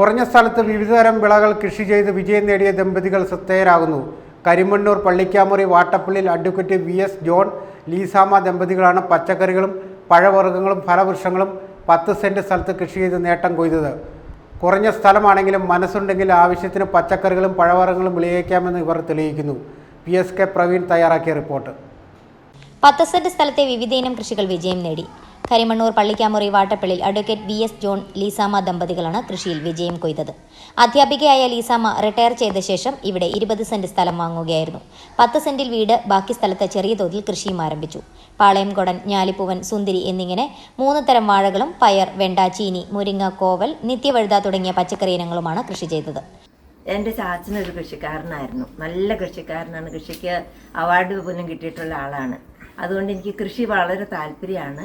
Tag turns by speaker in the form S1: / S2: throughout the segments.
S1: കുറഞ്ഞ സ്ഥലത്ത് വിവിധതരം വിളകൾ കൃഷി ചെയ്ത് വിജയം നേടിയ ദമ്പതികൾ ശ്രദ്ധേയരാകുന്നു Karimannoor Pallikkamuri വാട്ടപ്പള്ളിയിൽ advocate V S John Leesamma ദമ്പതികളാണ് പച്ചക്കറികളും പഴവർഗ്ഗങ്ങളും ഫലവൃക്ഷങ്ങളും പത്ത് സെൻറ്റ് സ്ഥലത്ത് കൃഷി ചെയ്ത് നേട്ടം കൊയ്തത് കുറഞ്ഞ സ്ഥലമാണെങ്കിലും മനസ്സുണ്ടെങ്കിൽ ആവശ്യത്തിന് പച്ചക്കറികളും പഴവർഗ്ഗങ്ങളും വിളയിക്കാമെന്ന് ഇവർ തെളിയിക്കുന്നു പി എസ് കെ പ്രവീൺ തയ്യാറാക്കിയ റിപ്പോർട്ട്
S2: പത്ത് സെന്റ് സ്ഥലത്തെ ഇനം കൃഷികൾ വിജയം നേടി Karimannoor Pallikkamuri Vattappallil advocate V S John Leesamma ദമ്പതികളാണ് കൃഷിയിൽ വിജയം കൊയ്തത് അധ്യാപികയായ ലീസാമ റിട്ടയർ ചെയ്ത ശേഷം ഇവിടെ ഇരുപത് സെന്റ് സ്ഥലം വാങ്ങുകയായിരുന്നു പത്ത് സെന്റിൽ വീട് ബാക്കി സ്ഥലത്ത് ചെറിയ തോതിൽ കൃഷിയും ആരംഭിച്ചു പാളയംകൊടൻ ഞാലിപ്പൂവൻ സുന്ദരി എന്നിങ്ങനെ മൂന്ന് തരം വാഴകളും പയർ വെണ്ട ചീനി മുരിങ്ങ കോവൽ നിത്യവഴുത തുടങ്ങിയ പച്ചക്കറി ഇനങ്ങളുമാണ് കൃഷി ചെയ്തത്
S3: എൻ്റെ ചാച്ചനൊരു കൃഷിക്കാരനായിരുന്നു നല്ല കൃഷിക്കാരനാണ് കൃഷിക്ക് അവാർഡ് പോലും കിട്ടിയിട്ടുള്ള ആളാണ് അതുകൊണ്ട് എനിക്ക് കൃഷി വളരെ താല്പര്യമാണ്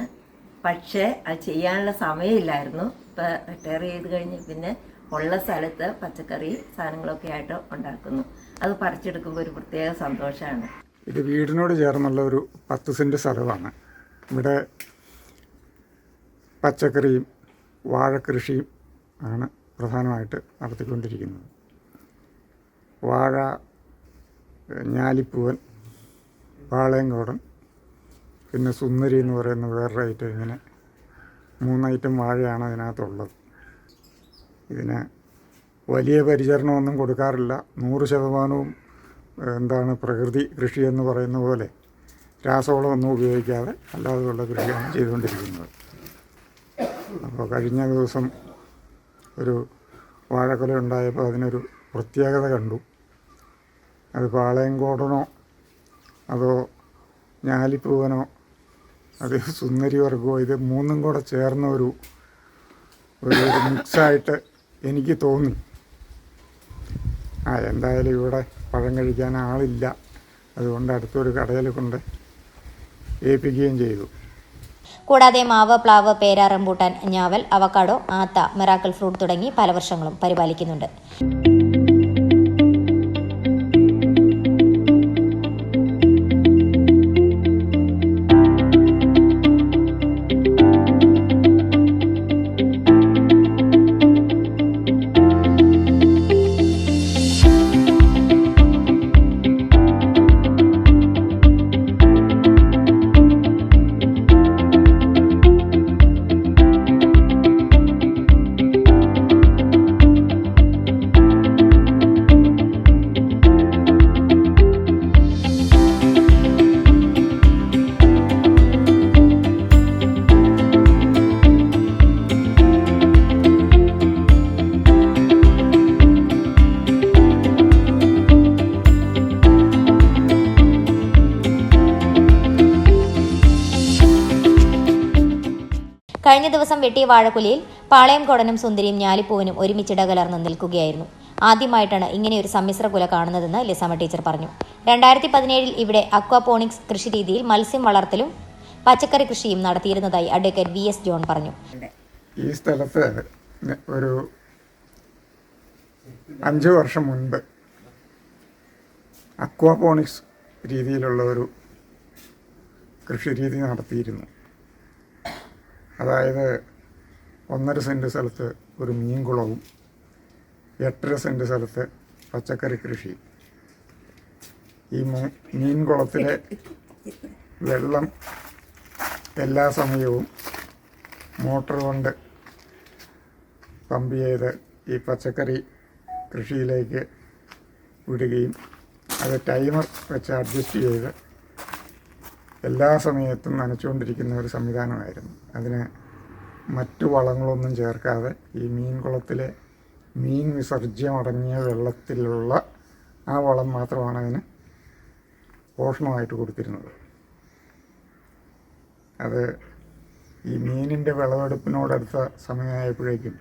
S3: പക്ഷേ അത് ചെയ്യാനുള്ള സമയമില്ലായിരുന്നു ഇപ്പം റിട്ടയർ ചെയ്ത് കഴിഞ്ഞ് പിന്നെ ഉള്ള സ്ഥലത്ത് പച്ചക്കറി സാധനങ്ങളൊക്കെ ആയിട്ട് ഉണ്ടാക്കുന്നു അത് പറിച്ചെടുക്കുമ്പോൾ ഒരു പ്രത്യേക സന്തോഷമാണ്
S4: ഇത് വീടിനോട് ചേർന്നുള്ള ഒരു പത്ത് സെൻറ്റ് സ്ഥലമാണ് ഇവിടെ പച്ചക്കറിയും വാഴക്കൃഷിയും ആണ് പ്രധാനമായിട്ട് നടത്തിക്കൊണ്ടിരിക്കുന്നത് വാഴ ഞാലിപ്പൂവൻ വാളയങ്കോടൻ പിന്നെ സുന്ദരി എന്ന് പറയുന്ന വേറൊരു ഐറ്റം ഇങ്ങനെ മൂന്നൈറ്റം വാഴയാണ് അതിനകത്തുള്ളത് ഇതിന് വലിയ പരിചരണമൊന്നും കൊടുക്കാറില്ല നൂറ് ശതമാനവും എന്താണ് പ്രകൃതി കൃഷി എന്ന് പറയുന്ന പോലെ രാസവളമൊന്നും ഉപയോഗിക്കാതെ അല്ലാതെയുള്ള കൃഷിയാണ് ചെയ്തുകൊണ്ടിരിക്കുന്നത് അപ്പോൾ കഴിഞ്ഞ ദിവസം ഒരു വാഴക്കൊല ഉണ്ടായപ്പോൾ അതിനൊരു പ്രത്യേകത കണ്ടു അത് കോടണോ അതോ ഞാലിപ്പൂവനോ അതേ സുന്ദരി വർഗവും ഇത് മൂന്നും കൂടെ ചേർന്ന ഒരു ഒരു മിക്സായിട്ട് എനിക്ക് തോന്നി ആ എന്തായാലും ഇവിടെ പഴം കഴിക്കാൻ ആളില്ല അതുകൊണ്ട് അടുത്തൊരു കടയിൽ കൊണ്ട് ഏൽപ്പിക്കുകയും ചെയ്തു
S2: കൂടാതെ മാവ് പ്ലാവ് പേര ഞാവൽ അവക്കാഡോ ആത്ത മിറാക്കിൾ ഫ്രൂട്ട് തുടങ്ങി പല വർഷങ്ങളും പരിപാലിക്കുന്നുണ്ട് കഴിഞ്ഞ ദിവസം വെട്ടിയ വാഴക്കുലയിൽ പാളയംകോടനും സുന്ദരിയും ഞാലിപ്പൂവിനും ഒരുമിച്ചിടകലർന്ന് നിൽക്കുകയായിരുന്നു ആദ്യമായിട്ടാണ് ഇങ്ങനെ ഒരു സമ്മിശ്ര കുല കാണുന്നതെന്ന് ലിസമ്മ ടീച്ചർ പറഞ്ഞു രണ്ടായിരത്തി പതിനേഴിൽ ഇവിടെ അക്വാപോണിക്സ് കൃഷി രീതിയിൽ മത്സ്യം വളർത്തലും പച്ചക്കറി കൃഷിയും നടത്തിയിരുന്നതായി അഡ്വക്കേറ്റ് വി എസ് ജോൺ പറഞ്ഞു
S4: ഈ സ്ഥലത്ത് ഒരു അഞ്ച് വർഷം മുൻപ് അക്വാപോണിക്സ് രീതിയിലുള്ള ഒരു കൃഷി രീതി നടത്തിയിരുന്നു അതായത് ഒന്നര സെൻറ്റ് സ്ഥലത്ത് ഒരു മീൻകുളവും എട്ടര സെൻറ്റ് സ്ഥലത്ത് പച്ചക്കറി കൃഷി ഈ മീൻകുളത്തിലെ വെള്ളം എല്ലാ സമയവും മോട്ടർ കൊണ്ട് പമ്പ് ചെയ്ത് ഈ പച്ചക്കറി കൃഷിയിലേക്ക് വിടുകയും അത് ടൈമർ വെച്ച് അഡ്ജസ്റ്റ് ചെയ്ത് എല്ലാ സമയത്തും നനച്ചുകൊണ്ടിരിക്കുന്ന ഒരു സംവിധാനമായിരുന്നു അതിന് മറ്റു വളങ്ങളൊന്നും ചേർക്കാതെ ഈ മീൻ കുളത്തിലെ മീൻ വിസർജ്യമടങ്ങിയ വെള്ളത്തിലുള്ള ആ വളം മാത്രമാണ് അതിന് പോഷണമായിട്ട് കൊടുത്തിരുന്നത് അത് ഈ മീനിൻ്റെ വിളവെടുപ്പിനോടടുത്ത സമയമായപ്പോഴേക്കും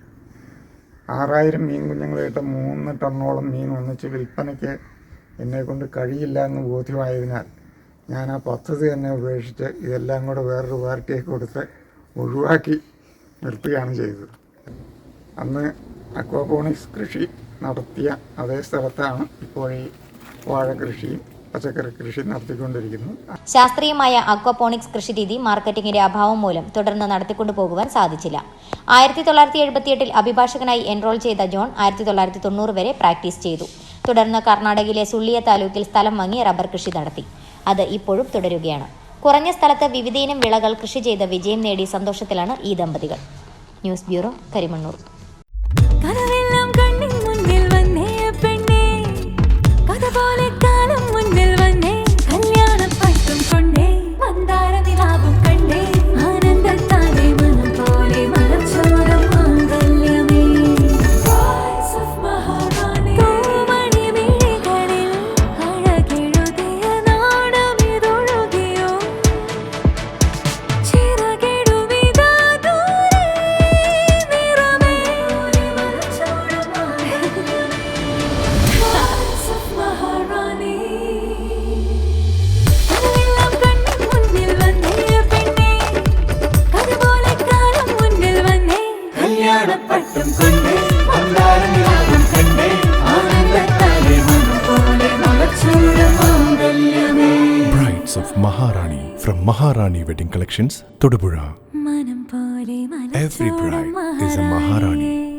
S4: ആറായിരം മീൻ കുഞ്ഞുങ്ങളായിട്ട് മൂന്ന് ടണ്ണോളം മീൻ ഒന്നിച്ച് വിൽപ്പനയ്ക്ക് എന്നെക്കൊണ്ട് കഴിയില്ല എന്ന് ബോധ്യമായതിനാൽ ഞാൻ ആ പദ്ധതി തന്നെ ഉപേക്ഷിച്ച് ഇതെല്ലാം കൂടെ വേറൊരു പാർട്ടിയെ കൊടുത്ത് ഒഴിവാക്കി നിർത്തുകയാണ് ചെയ്തത് അന്ന് അക്വാപോണിക്സ് കൃഷി നടത്തിയ അതേ സ്ഥലത്താണ് ഇപ്പോൾ ഈ വാഴ കൃഷിയും പച്ചക്കറി കൃഷി നടത്തിക്കൊണ്ടിരിക്കുന്നു
S2: ശാസ്ത്രീയമായ അക്വാപോണിക്സ് കൃഷി രീതി മാർക്കറ്റിംഗിന്റെ അഭാവം മൂലം തുടർന്ന് നടത്തിക്കൊണ്ടു പോകുവാൻ സാധിച്ചില്ല
S5: ആയിരത്തി തൊള്ളായിരത്തി എട്ടിൽ അഭിഭാഷകനായി എൻറോൾ ചെയ്ത ജോൺ ആയിരത്തി തൊള്ളായിരത്തി തൊണ്ണൂറ് വരെ പ്രാക്ടീസ് ചെയ്തു തുടർന്ന് കർണാടകയിലെ സുള്ളിയ താലൂക്കിൽ സ്ഥലം വാങ്ങി റബ്ബർ കൃഷി നടത്തി അത് ഇപ്പോഴും തുടരുകയാണ് കുറഞ്ഞ സ്ഥലത്ത് വിവിധയിനം വിളകൾ കൃഷി ചെയ്ത് വിജയം നേടി സന്തോഷത്തിലാണ് ഈ ദമ്പതികൾ news bureau Karimannoor
S6: Maharani
S7: from Maharani Wedding Collections, Todupuzha. Every bride is a Maharani.